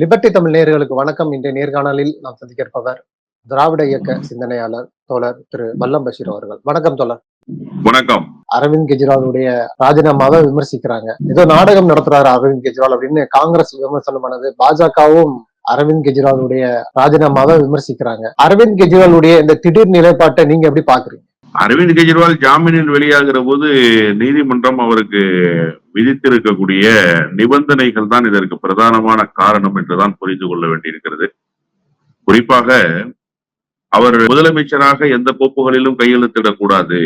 Liberty Tamil நேயர்களுக்கு வணக்கம். இன்றைய நேர்காணலில் நாம் சந்திக்க இருப்பவர் திராவிட இயக்க சிந்தனையாளர் தோழர் திரு வல்லம் பஷீர் அவர்கள். வணக்கம் தோழர். வணக்கம். அரவிந்த் கெஜ்ரிவாலுடைய ராஜினாமாவை விமர்சிக்கிறாங்க. ஏதோ நாடகம் நடத்துறாரு அரவிந்த் கெஜ்ரிவால் அப்படின்னு காங்கிரஸ் விமர்சனம் பண்ணது பாஜகவும் அரவிந்த் கெஜ்ரிவாலுடைய ராஜினாமாவை விமர்சிக்கிறாங்க. அரவிந்த் கெஜ்ரிவாலுடைய இந்த திடீர் நிலைப்பாட்டை நீங்க எப்படி பாக்குறீங்க அரவிந்த் கெஜ்ரிவால் ஜாமீனில் வெளியாகிற போது நீதிமன்றம் அவருக்கு விதித்திருக்கக்கூடிய நிபந்தனைகள் தான் இதற்கு பிரதானமான காரணம் என்றுதான் புரிந்து கொள்ள வேண்டியிருக்கிறது. குறிப்பாக அவர் முதலமைச்சராக எந்த கோப்புகளிலும் கையெழுத்திடக்கூடாது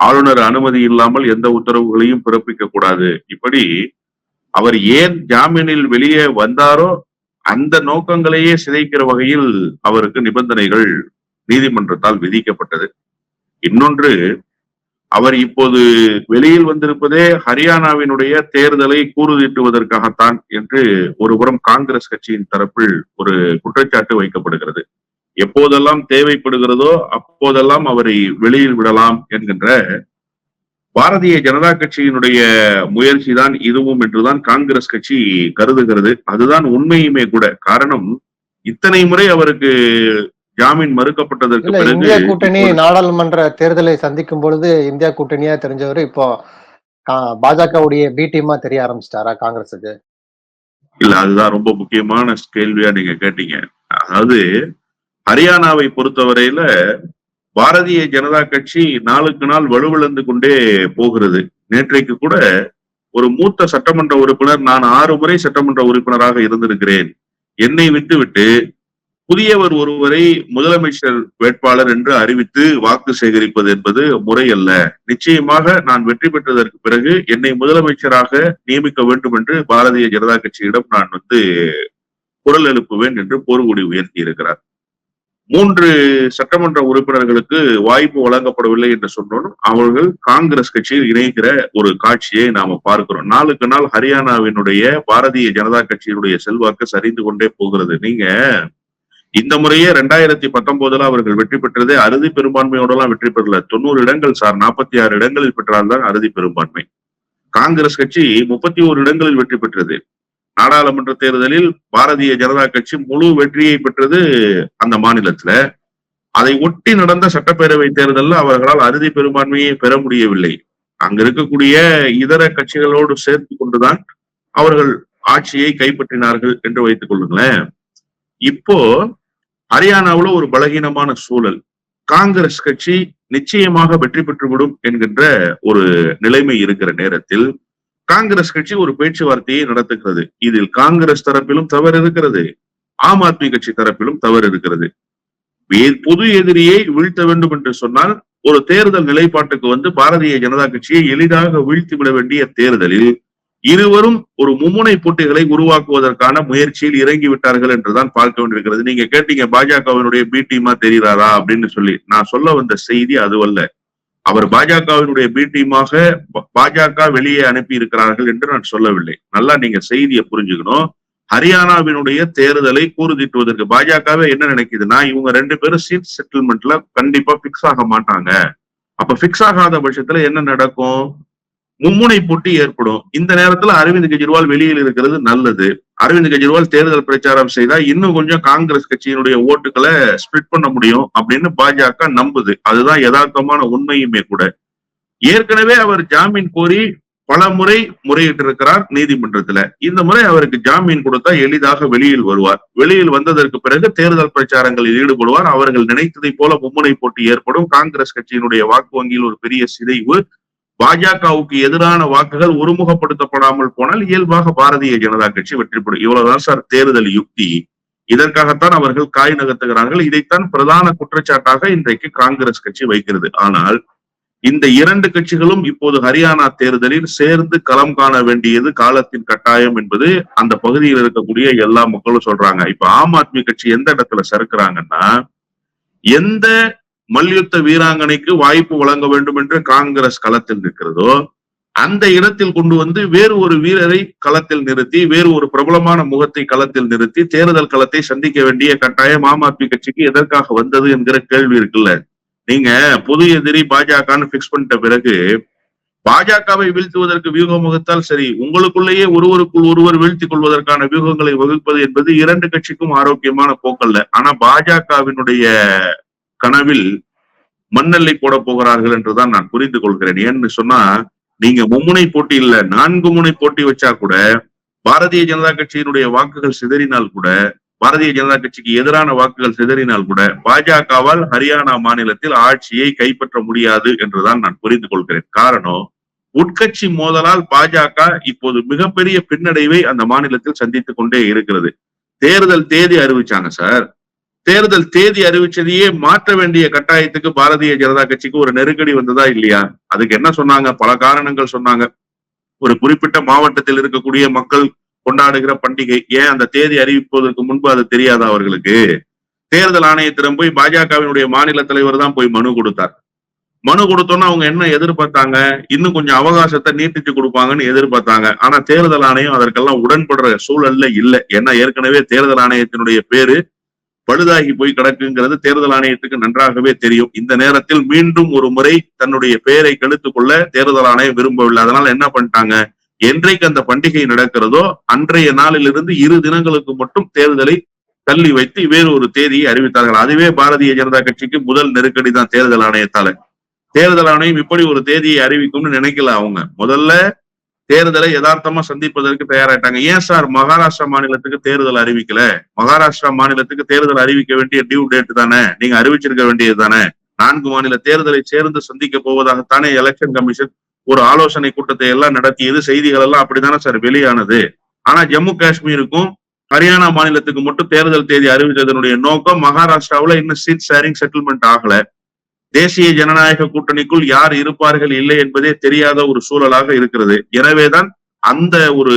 ஆளுநர் அனுமதி இல்லாமல் எந்த உத்தரவுகளையும் பிறப்பிக்க கூடாது. இப்படி அவர் ஏன் ஜாமீனில் வெளியே வந்தாரோ அந்த நோக்கங்களையே சிதைக்கிற வகையில் அவருக்கு நிபந்தனைகள் நீதிமன்றத்தால் விதிக்கப்பட்டது. இன்னொன்று அவர் இப்போது வெளியில் வந்திருப்பதே ஹரியானாவினுடைய தேர்தலை கூறுதிட்டுவதற்காகத்தான் என்று ஒருபுறம் காங்கிரஸ் கட்சியின் தரப்பில் ஒரு குற்றச்சாட்டு வைக்கப்படுகிறது. எப்போதெல்லாம் தேவைப்படுகிறதோ அப்போதெல்லாம் அவரை வெளியில் விடலாம் என்கின்ற பாரதிய ஜனதா கட்சியினுடைய முயற்சி தான் இதுவும் என்றுதான் காங்கிரஸ் கட்சி கருதுகிறது. அதுதான் உண்மையுமே கூட. காரணம் இத்தனை முறை அவருக்கு ஜாமீன் மறுக்கப்பட்டதற்கு பிறகு இந்தியா கூட்டணி நாடாளுமன்ற தேர்தலை சந்திக்கும் பொழுது இந்தியா கூட்டணியா தெரிஞ்சவர் இப்போ பாஜகவுடைய பி டீமா தெரிய ஆரம்பிச்சிட்டாரா காங்கிரஸுக்கு இல்ல அதுதான் ரொம்ப முக்கியமான கேள்வியா நீங்க கேட்டீங்க. அதாவது ஹரியானாவை பொறுத்தவரையில பாரதிய ஜனதா கட்சி நாளுக்கு நாள் வலுவிழந்து கொண்டே போகிறது. நேற்றைக்கு கூட ஒரு மூத்த சட்டமன்ற உறுப்பினர் நான் ஆறு முறை சட்டமன்ற உறுப்பினராக இருந்திருக்கிறேன். என்னை விட்டுவிட்டு புதியவர் ஒருவரை முதலமைச்சர் வேட்பாளர் என்று அறிவித்து வாக்கு சேகரிப்பது என்பது முறையல்ல. நிச்சயமாக நான் வெற்றி பெற்றதற்கு பிறகு என்னை முதலமைச்சராக நியமிக்க வேண்டும் என்று பாரதிய ஜனதா கட்சியிடம் நான் வந்து குரல் எழுப்புவேன் என்று போர்க்குடி உயர்த்தி இருக்கிறார். மூன்று சட்டமன்ற உறுப்பினர்களுக்கு வாய்ப்பு வழங்கப்படவில்லை என்று சொன்னோம். அவர்கள் காங்கிரஸ் கட்சியில் இணைக்கிற ஒரு காட்சியை நாம பார்க்கிறோம். நாளுக்கு நாள் ஹரியானாவினுடைய பாரதிய ஜனதா கட்சியினுடைய செல்வாக்கு சரிந்து கொண்டே போகிறது. நீங்க இந்த முறையே ரெண்டாயிரத்தி பத்தொன்பதுல அவர்கள் வெற்றி பெற்றதே. அறுதி பெரும்பான்மையோட எல்லாம் வெற்றி பெறல. தொண்ணூறு இடங்கள் சார் நாற்பத்தி ஆறு இடங்களில் பெற்றால்தான் அறுதி பெரும்பான்மை. காங்கிரஸ் கட்சி முப்பத்தி ஓரு இடங்களில் வெற்றி பெற்றது. நாடாளுமன்ற தேர்தலில் பாரதிய ஜனதா கட்சி முழு வெற்றியை பெற்றது அந்த மாநிலத்துல. அதை ஒட்டி நடந்த சட்டப்பேரவை தேர்தலில் அவர்களால் அறுதி பெரும்பான்மையை பெற முடியவில்லை. அங்க இருக்கக்கூடிய இதர கட்சிகளோடு சேர்த்து கொண்டுதான் அவர்கள் ஆட்சியை கைப்பற்றினார்கள் என்று வைத்துக் கொள்ளுங்களேன். இப்போ ஹரியானாவில் ஒரு பலகீனமான சூழல். காங்கிரஸ் கட்சி நிச்சயமாக வெற்றி பெற்றுவிடும் என்கின்ற ஒரு நிலைமை இருக்கிற நேரத்தில் காங்கிரஸ் கட்சி ஒரு பேச்சுவார்த்தையை நடத்துகிறது. இதில் காங்கிரஸ் தரப்பிலும் தவறு இருக்கிறது. ஆம் ஆத்மி கட்சி தரப்பிலும் தவறு இருக்கிறது. புது பொது எதிரியை வீழ்த்த வேண்டும் என்று சொன்னால் ஒரு தேர்தல் நிலைப்பாட்டுக்கு வந்து பாரதிய ஜனதா கட்சியை எளிதாக வீழ்த்தி விட வேண்டிய தேர்தலில் இருவரும் ஒரு மும்முனை போட்டிகளை உருவாக்குவதற்கான முயற்சியில் இறங்கி விட்டார்கள் என்றுதான் பார்க்க வேண்டியிருக்கிறது. நீங்க கேட்டீங்க பாஜகவினுடைய பி டீமா தெரிகிறாரா அப்படின்னு சொல்லி. நான் சொல்ல வந்த செய்தி அதுவல்ல அவர் பாஜகவினுடைய பி டீமாக பாஜக வெளியே அனுப்பி இருக்கிறார்கள் என்று நான் சொல்லவில்லை. நல்லா நீங்க செய்தியை புரிஞ்சுக்கணும். ஹரியானாவினுடைய தேர்தலை கூறுதிட்டுவதற்கு பாஜகவே என்ன நினைக்குதுன்னா இவங்க ரெண்டு பேரும் சீட் செட்டில்மெண்ட்ல கண்டிப்பா பிக்ஸ் ஆக மாட்டாங்க. அப்ப பிக்ஸ் ஆகாத பட்சத்துல என்ன நடக்கும்? மும்முனை போட்டி ஏற்படும். இந்த நேரத்துல அரவிந்த் கெஜ்ரிவால் வெளியில் இருக்கிறது நல்லது. அரவிந்த் கெஜ்ரிவால் தேர்தல் பிரச்சாரம் செய்தா இன்னும் கொஞ்சம் காங்கிரஸ் கட்சியினுடைய ஓட்டுகளை ஸ்பிளிட் பண்ண முடியும் அப்படின்னு பாஜக நம்புது. அதுதான் யதார்த்தமான உண்மையுமே கூட. ஏற்கனவே அவர் ஜாமீன் கோரி பல முறை முறையிட்டு இருக்கிறார் நீதிமன்றத்துல. இந்த முறை அவருக்கு ஜாமீன் கொடுத்தா எளிதாக வெளியில் வருவார். வெளியில் வந்ததற்கு பிறகு தேர்தல் பிரச்சாரங்களில் ஈடுபடுவார். அவர்கள் நினைத்ததை போல மும்முனை போட்டி ஏற்படும். காங்கிரஸ் கட்சியினுடைய வாக்கு வங்கியில் ஒரு பெரிய சிதைவு. பாஜகவுக்கு எதிரான வாக்குகள் ஒருமுகப்படுத்தப்படாமல் போனால் இயல்பாக பாரதிய ஜனதா கட்சி வெற்றி பெறும். இவ்வளவுதான் சார் தேர்தல் யுக்தி. இதற்காகத்தான் அவர்கள் காய் நகர்த்துகிறார்கள். இதைத்தான் பிரதான குற்றச்சாட்டாக இன்றைக்கு காங்கிரஸ் கட்சி வைக்கிறது. ஆனால் இந்த இரண்டு கட்சிகளும் இப்போது ஹரியானா தேர்தலில் சேர்ந்து களம் காண வேண்டியது காலத்தின் கட்டாயம் என்பது அந்த பகுதியில் இருக்கக்கூடிய எல்லா மக்களும் சொல்றாங்க. இப்ப ஆம் ஆத்மி கட்சி எந்த இடத்துல சறுக்குறாங்கன்னா எந்த மல்யுத்த வீராங்கனைக்கு வாய்ப்பு வழங்க வேண்டும் என்று காங்கிரஸ் களத்தில் நிற்கிறதோ அந்த இடத்தில் கொண்டு வந்து வேறு ஒரு வீரரை களத்தில் நிறுத்தி வேறு ஒரு பிரபலமான முகத்தை களத்தில் நிறுத்தி தேர்தல் களத்தை சந்திக்க வேண்டிய கட்டாயம் ஆம் ஆத்மி கட்சிக்கு எதற்காக வந்தது என்கிற கேள்வி இருக்குல்ல. நீங்க பொது எதிரி பாஜகன்னு பிக்ஸ் பண்ணிட்ட பிறகு பாஜகவை வீழ்த்துவதற்கு வியூகம் வகுத்தால் சரி உங்களுக்குள்ளேயே ஒருவருக்குள் ஒருவர் வீழ்த்திக் கொள்வதற்கான வியூகங்களை வகுப்பது என்பது இரண்டு கட்சிக்கும் ஆரோக்கியமான போக்கல்ல. ஆனா பாஜகவினுடைய கனவில் மண்ணெல்லை போட போகிறார்கள் என்றுதான் நான் புரிந்து கொள்கிறேன். ஏன்னு சொன்னா நீங்க மும்முனை போட்டி இல்ல நான்கு முனை போட்டி வச்சா கூட பாரதிய ஜனதா கட்சியினுடைய வாக்குகள் சிதறினால் கூட பாரதிய ஜனதா கட்சிக்கு எதிரான வாக்குகள் சிதறினால் கூட பாஜகவால் ஹரியானா மாநிலத்தில் ஆட்சியை கைப்பற்ற முடியாது என்றுதான் நான் புரிந்து கொள்கிறேன். காரணம் உட்கட்சி மோதலால் பாஜக இப்போது மிகப்பெரிய பின்னடைவை அந்த மாநிலத்தில் சந்தித்துக் கொண்டே இருக்கிறது. தேர்தல் தேதி அறிவிச்சாங்க சார். தேர்தல் தேதி அறிவிச்சதையே மாற்ற வேண்டிய கட்டாயத்துக்கு பாரதிய ஜனதா கட்சிக்கு ஒரு நெருக்கடி வந்ததா இல்லையா? அதுக்கு என்ன சொன்னாங்க? பல காரணங்கள் சொன்னாங்க. ஒரு குறிப்பிட்ட மாவட்டத்தில் இருக்கக்கூடிய மக்கள் கொண்டாடுகிற பண்டிகை ஏன் அந்த தேதி அறிவிப்பதற்கு முன்பு அது தெரியாதா அவர்களுக்கு? தேர்தல் ஆணையத்திடம் போய் பாஜகவினுடைய மாநில தலைவர் தான் போய் மனு கொடுத்தார். மனு கொடுத்தோன்னா அவங்க என்ன எதிர்பார்த்தாங்க? இன்னும் கொஞ்சம் அவகாசத்தை நீட்டிச்சு கொடுப்பாங்கன்னு எதிர்பார்த்தாங்க. ஆனா தேர்தல் ஆணையம் அதற்கெல்லாம் உடன்படுற சூழல்ல இல்ல. ஏன்னா ஏற்கனவே தேர்தல் ஆணையத்தினுடைய பேரு பழுதாகி போய் கிடக்குங்கிறது தேர்தல் ஆணையத்துக்கு நன்றாகவே தெரியும். இந்த நேரத்தில் மீண்டும் ஒரு முறை தன்னுடைய பெயரை கெடுத்துக் கொள்ள தேர்தல் ஆணையம் விரும்பவில்லை. அதனால என்ன பண்ணிட்டாங்க? என்றைக்கு அந்த பண்டிகை நடக்கிறதோ அன்றைய நாளிலிருந்து இரு தினங்களுக்கு மட்டும் தேர்தலை தள்ளி வைத்து வேறு ஒரு தேதியை அறிவித்தார்கள். அதுவே பாரதிய ஜனதா கட்சிக்கு முதல் நெருக்கடி தான் தேர்தல் ஆணையத்தால. தேர்தல் ஆணையம் இப்படி ஒரு தேதியை அறிவிக்கும்னு நினைக்கல அவங்க. முதல்ல தேர்தலை யதார்த்தமா சந்திப்பதற்கு தயாராயிட்டாங்க. ஏன் சார்? மகாராஷ்டிரா மாநிலத்துக்கு தேர்தல் அறிவிக்கல. மகாராஷ்டிரா மாநிலத்துக்கு தேர்தல் அறிவிக்க வேண்டிய டியூ டேட் தானே? நீங்க அறிவிச்சிருக்க வேண்டியது தானே? நான்கு மாநில தேர்தலை சேர்ந்து சந்திக்க போவதாகத்தானே எலெக்ஷன் கமிஷன் ஒரு ஆலோசனை கூட்டத்தை எல்லாம் நடத்தியது? செய்திகள் எல்லாம் அப்படித்தானே சார் வெளியானது? ஆனா ஜம்மு காஷ்மீருக்கும் ஹரியானா மாநிலத்துக்கு மட்டும் தேர்தல் தேதி அறிவித்ததனுடைய நோக்கம் மகாராஷ்டிராவில் இன்னும் சீட் ஷேரிங் செட்டில்மெண்ட் ஆகல. தேசிய ஜனநாயக கூட்டணிக்குள் யார் இருப்பார்கள் இல்லை என்பதே தெரியாத ஒரு சூழலாக இருக்கிறது. எனவேதான் அந்த ஒரு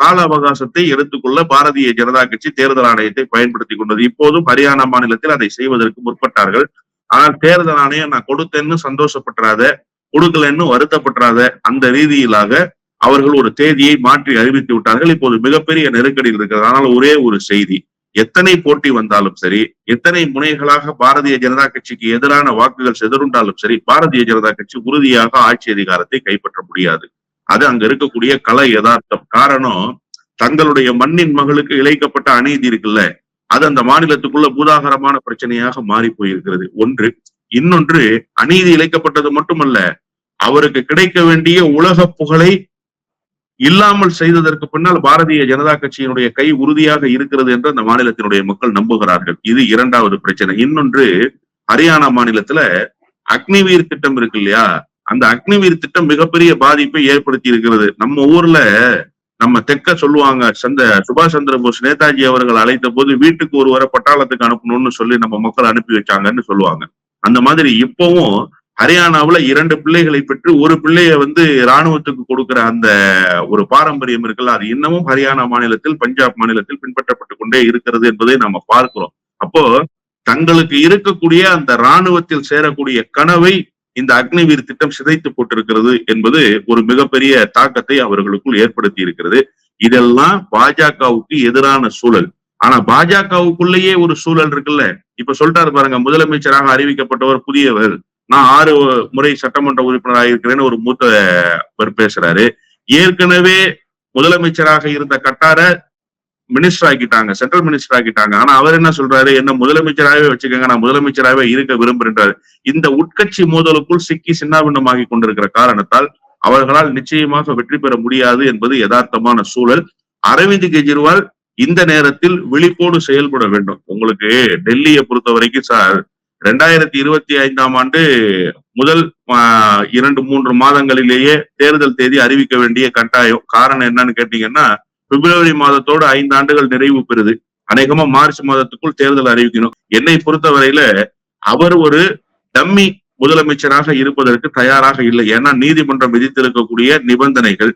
கால அவகாசத்தை எடுத்துக்கொள்ள பாரதிய ஜனதா கட்சி தேர்தல் ஆணையத்தை பயன்படுத்தி கொண்டது. இப்போதும் ஹரியானா மாநிலத்தில் அதை செய்வதற்கு முற்பட்டார்கள். ஆனால் தேர்தல் ஆணையம் நான் கொடுத்தேன்னு சந்தோஷப்பட்டுறாத கொடுக்கலன்னு வருத்தப்பட்டுறாத அந்த ரீதியிலாக அவர்கள் ஒரு தேதியை மாற்றி அறிவித்து விட்டார்கள். இப்போது மிகப்பெரிய நெருக்கடியில் இருக்கிறது. ஆனால் ஒரே ஒரு செய்தி எத்தனை போட்டி வந்தாலும் சரி எத்தனை முனைகளாக பாரதிய ஜனதா கட்சிக்கு எதிரான வாக்குகள் செதறுண்டாலும் சரி பாரதிய ஜனதா கட்சி உறுதியாக ஆட்சி அதிகாரத்தை கைப்பற்ற முடியாது. அது அங்க இருக்கக்கூடிய கலை யதார்த்தம். காரணம் தங்களுடைய மண்ணின் மகளுக்கு இழைக்கப்பட்ட அநீதி இருக்குல்ல அது அந்த மாநிலத்துக்குள்ள பூதாகரமான பிரச்சனையாக மாறி போயிருக்கிறது. ஒன்று இன்னொன்று அநீதி இழைக்கப்பட்டது மட்டுமல்ல அவருக்கு கிடைக்க வேண்டிய உலக புகழை இல்லாமல் செய்ததற்கு பின்னால் பாரதிய ஜனதா கட்சியினுடைய கை உறுதியாக இருக்கிறது என்று அந்த மாநிலத்தினுடைய மக்கள் நம்புகிறார்கள். இது இரண்டாவது பிரச்சனை. இன்னொன்று ஹரியானா மாநிலத்துல அக்னிவீர் திட்டம் இருக்கு இல்லையா? அந்த அக்னிவீர் திட்டம் மிகப்பெரிய பாதிப்பை ஏற்படுத்தி இருக்கிறது. நம்ம ஊர்ல நம்ம தெக்க சொல்லுவாங்க சந்த சுபாஷ் சந்திர போஸ் நேதாஜி அவர்கள் அழைத்த போது வீட்டுக்கு ஒருவரை பட்டாளத்துக்கு அனுப்பணும்னு சொல்லி நம்ம மக்கள் அனுப்பி வச்சாங்கன்னு சொல்லுவாங்க. அந்த மாதிரி இப்பவும் ஹரியானாவுல இரண்டு பிள்ளைகளை பெற்று ஒரு பிள்ளைய வந்து ராணுவத்துக்கு கொடுக்கிற அந்த ஒரு பாரம்பரியம் இருக்குல்ல அது இன்னமும் ஹரியானா மாநிலத்தில் பஞ்சாப் மாநிலத்தில் பின்பற்றப்பட்டு கொண்டே இருக்கிறது என்பதை நாம பார்க்கிறோம். அப்போ தங்களுக்கு இருக்கக்கூடிய அந்த ராணுவத்தில் சேரக்கூடிய கனவை இந்த அக்னிவீர் திட்டம் சிதைத்து போட்டிருக்கிறது என்பது ஒரு மிகப்பெரிய தாக்கத்தை அவர்களுக்குள் ஏற்படுத்தி இருக்கிறது. இதெல்லாம் பாஜகவுக்கு எதிரான சூழல். ஆனா பாஜகவுக்குள்ளேயே ஒரு சூழல் இருக்குல்ல. இப்ப சொல்லிட்டாரு பாருங்க முதலமைச்சராக அறிவிக்கப்பட்டவர் புதியவர். நான் ஆறு முறை சட்டமன்ற உறுப்பினராக இருக்கிறேன்னு ஒரு மூத்த பேசுறாரு. ஏற்கனவே முதலமைச்சராக இருந்த கட்டார மினிஸ்டர் ஆக்கிட்டாங்க சென்ட்ரல் மினிஸ்டர் ஆக்கிட்டாங்க. ஆனா அவர் என்ன சொல்றாரு? என்ன முதலமைச்சராகவே வச்சுக்கோங்க நான் முதலமைச்சராகவே இருக்க விரும்புகின்றார். இந்த உட்கட்சி மோதலுக்குள் சிக்கி சின்னாபின்னமாகி கொண்டிருக்கிற காரணத்தால் அவர்களால் நிச்சயமாக வெற்றி பெற முடியாது என்பது யதார்த்தமான சூழல். அரவிந்த் கெஜ்ரிவால் இந்த நேரத்தில் விழிப்போடு செயல்பட வேண்டும். உங்களுக்கு டெல்லியை பொறுத்த வரைக்கும் சார் ரெண்டாயிரத்தி இருபத்தி ஐந்தாம் ஆண்டு முதல் இரண்டு மூன்று மாதங்களிலேயே தேர்தல் தேதி அறிவிக்க வேண்டிய கட்டாயம். காரணம் என்னன்னு கேட்டீங்கன்னா பிப்ரவரி மாதத்தோடு ஐந்து ஆண்டுகள் நிறைவு பெறுது. அநேகமா மார்ச் மாதத்துக்குள் தேர்தல் அறிவிக்கணும். என்னை பொறுத்தவரையில அவர் ஒரு டம்மி முதலமைச்சராக இருப்பதற்கு தயாராக இல்லை. ஏன்னா நீதிமன்றம் விதித்திருக்கக்கூடிய நிபந்தனைகள்.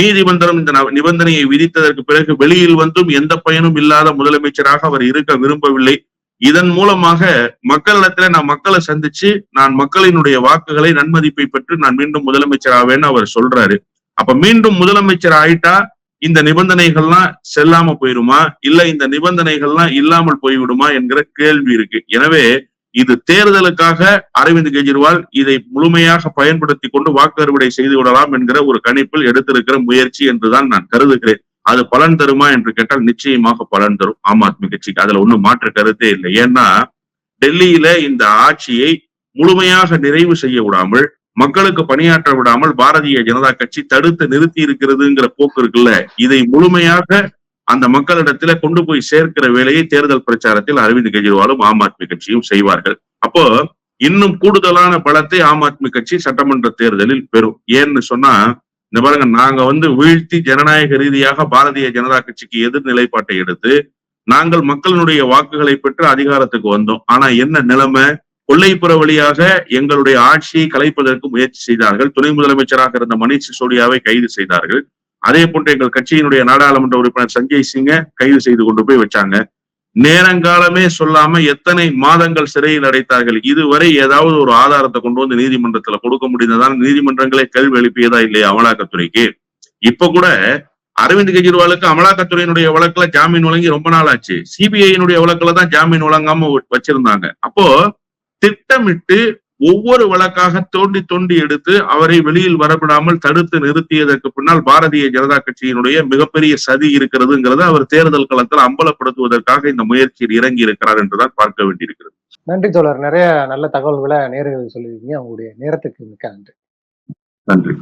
நீதிமன்றம் இந்த நிபந்தனையை விதித்ததற்கு பிறகு வெளியில் வந்தும் எந்த பயனும் இல்லாத முதலமைச்சராக அவர் இருக்க விரும்பவில்லை. இதன் மூலமாக மக்களிடத்துல நான் மக்களை சந்திச்சு நான் மக்களினுடைய வாக்குகளை நன்மதிப்பை பெற்று நான் மீண்டும் முதலமைச்சர் ஆவேன்னு அவர் சொல்றாரு. அப்ப மீண்டும் முதலமைச்சர் ஆயிட்டா இந்த நிபந்தனைகள்லாம் செல்லாம போயிருமா? இல்ல இந்த நிபந்தனைகள்லாம் இல்லாமல் போய்விடுமா என்கிற கேள்வி இருக்கு. எனவே இது தேர்தலுக்காக அரவிந்த் கெஜ்ரிவால் இதை முழுமையாக பயன்படுத்தி கொண்டு வாக்கு அறுவடை செய்து விடலாம் என்கிற ஒரு கணிப்பில் எடுத்திருக்கிற முயற்சி என்றுதான் நான் கருதுகிறேன். அது பலன் தருமா என்று கேட்டால் நிச்சயமாக பலன் தரும் ஆம் ஆத்மி கட்சிக்கு. அதுல ஒன்றும் மாற்று கருத்தே இல்லை. ஏன்னா டெல்லியில இந்த ஆட்சியை முழுமையாக நிறைவு செய்ய விடாமல் மக்களுக்கு பணியாற்ற விடாமல் பாரதிய ஜனதா கட்சி தடுத்து நிறுத்தி இருக்கிறதுங்கிற போக்கு இருக்குல்ல? இதை முழுமையாக அந்த மக்களிடத்துல கொண்டு போய் சேர்க்கிற வேலையை தேர்தல் பிரச்சாரத்தில் அரவிந்த் கெஜ்ரிவாலும் ஆம் ஆத்மி கட்சியும் செய்வார்கள். அப்போ இன்னும் கூடுதலான பலத்தை ஆம் ஆத்மி கட்சி சட்டமன்ற தேர்தலில் பெறும். ஏன்னு சொன்னா இந்த பாருங்க நாங்க வந்து வீழ்த்தி ஜனநாயக ரீதியாக பாரதிய ஜனதா கட்சிக்கு எதிர் நிலைப்பாட்டை எடுத்து நாங்கள் மக்களினுடைய வாக்குகளை பெற்று அதிகாரத்துக்கு வந்தோம். ஆனா என்ன நிலைமை? கொள்ளைப்புற வழியாக எங்களுடைய ஆட்சியை கலைப்பதற்கு முயற்சி செய்தார்கள். துணை முதலமைச்சராக இருந்த மணிஷ் சிசோடியாவை கைது செய்தார்கள். அதே போன்று எங்கள் கட்சியினுடைய நாடாளுமன்ற உறுப்பினர் சஞ்சய் சிங்கை கைது செய்து கொண்டு போய் வச்சாங்க. நேரங்காலமே சொல்லாம எத்தனை மாதங்கள் சிறையில் அடைத்தார்கள்? இதுவரை ஏதாவது ஒரு ஆதாரத்தை கொண்டு வந்து நீதிமன்றத்துல கொடுக்க முடிந்ததால் நீதிமன்றங்களே கேள்வி எழுப்பியதா இல்லையா அமலாக்கத்துறைக்கு? இப்ப கூட அரவிந்த் கெஜ்ரிவாலுக்கு அமலாக்கத்துறையினுடைய வழக்குல ஜாமீன் வழங்கி ரொம்ப நாள் ஆச்சு. சிபிஐனுடைய வழக்குல தான் ஜாமீன் வழங்காம வச்சிருந்தாங்க. அப்போ திட்டமிட்டு ஒவ்வொரு வழக்காக தோண்டி தோண்டி எடுத்து அவரை வெளியில் வரவிடாமல் தடுத்து நிறுத்தியதற்கு பின்னால் பாரதிய ஜனதா கட்சியினுடைய மிகப்பெரிய சதி இருக்கிறதுங்கிறத அவர் தேர்தல் களத்தில் அம்பலப்படுத்துவதற்காக இந்த முயற்சியில் இறங்கி இருக்கிறார் என்றுதான் பார்க்க வேண்டியிருக்கிறது. நன்றி தோழர். நிறைய நல்ல தகவல்களை நேர்களுக்கு சொல்லியிருக்கீங்க. உங்களுடைய நேரத்துக்கு மிக்க நன்றி. நன்றி.